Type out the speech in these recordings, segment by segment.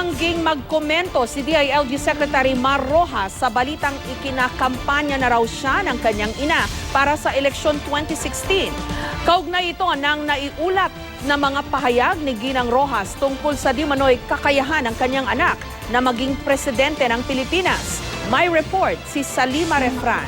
Namangging magkomento si DILG Secretary Mar Rojas sa balitang ikinakampanya na raw siya ng kanyang ina para sa eleksyon 2016. Kaugnay ito ng naiulat na mga pahayag ni Ginang Rojas tungkol sa di manoy kakayahan ng kanyang anak na maging presidente ng Pilipinas. May report si Salima Refran.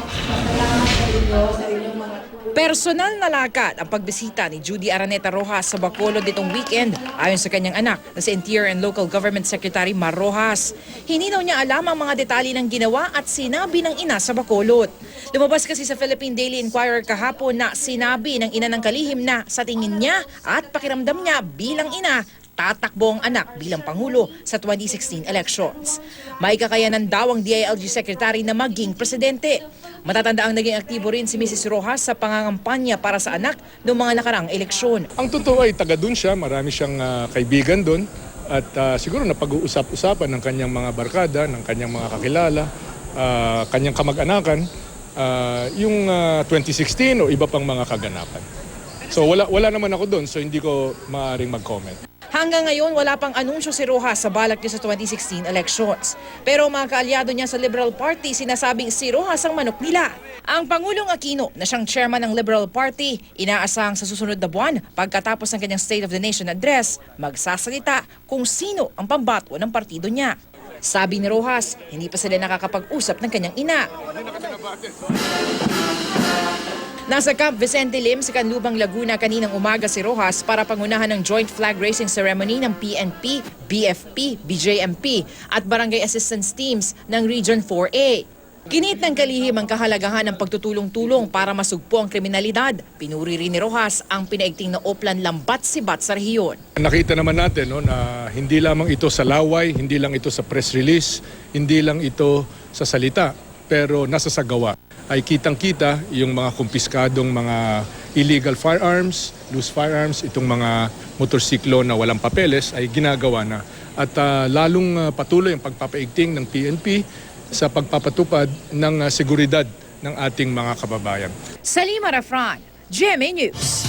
Personal na lakad ang pagbisita ni Judy Araneta Rojas sa Bacolod nitong weekend ayon sa kanyang anak na si Interior and Local Government Secretary Mar Rojas. Hindi daw niya alam ang mga detalye ng ginawa at sinabi ng ina sa Bacolod. Lumabas kasi sa Philippine Daily Inquirer kahapon na sinabi ng ina ng kalihim na sa tingin niya at pakiramdam niya bilang ina tatakbo ang anak bilang Pangulo sa 2016 elections. May kakayanan daw ang DILG Secretary na maging presidente. Matatanda ang naging aktibo rin si Mrs. Rojas sa pangangampanya para sa anak noong mga nakaraang eleksyon. Ang totoo ay taga doon siya, marami siyang ah, kaibigan doon at ah, siguro na pag-uusap-usapan ng kanyang mga barkada, ng kanyang mga kakilala, ah, kanyang kamag-anakan, ah, yung ah, 2016 o iba pang mga kaganapan. So wala wala naman ako doon so hindi ko maaring mag-comment. Hanggang ngayon, wala pang anunsyo si Rojas sa balak niya sa 2016 elections. Pero mga kaalyado niya sa Liberal Party, sinasabing si Rojas ang manok nila. Ang Pangulong Aquino na siyang chairman ng Liberal Party, inaasahang sa susunod na buwan, pagkatapos ng kanyang State of the Nation address, magsasalita kung sino ang pambato ng partido niya. Sabi ni Rojas, hindi pa sila nakakapag-usap ng kanyang ina. Nasa Camp Vicente Lim sa Canlubang Laguna kaninang umaga si Rojas para pangunahan ng joint flag raising ceremony ng PNP, BFP, BJMP at Barangay Assistance Teams ng Region 4A. Kinit ng kalihim ang kahalagahan ng pagtutulong-tulong para masugpo ang kriminalidad. Pinuri rin ni Rojas ang pinaigting na Oplan Lambat Sibat sa rehiyon. Nakita naman natin no, na hindi lamang ito sa laway, hindi lang ito sa press release, hindi lang ito sa salita, pero nasa sa gawa. Ay kitang-kita yung mga kumpiskadong mga illegal firearms, loose firearms, itong mga motorsiklo na walang papeles ay ginagawa na. At ah, lalong ah, patuloy ang pagpapaigting ng PNP sa pagpapatupad ng ah, seguridad ng ating mga kababayan. Salima Rafran, GMA News.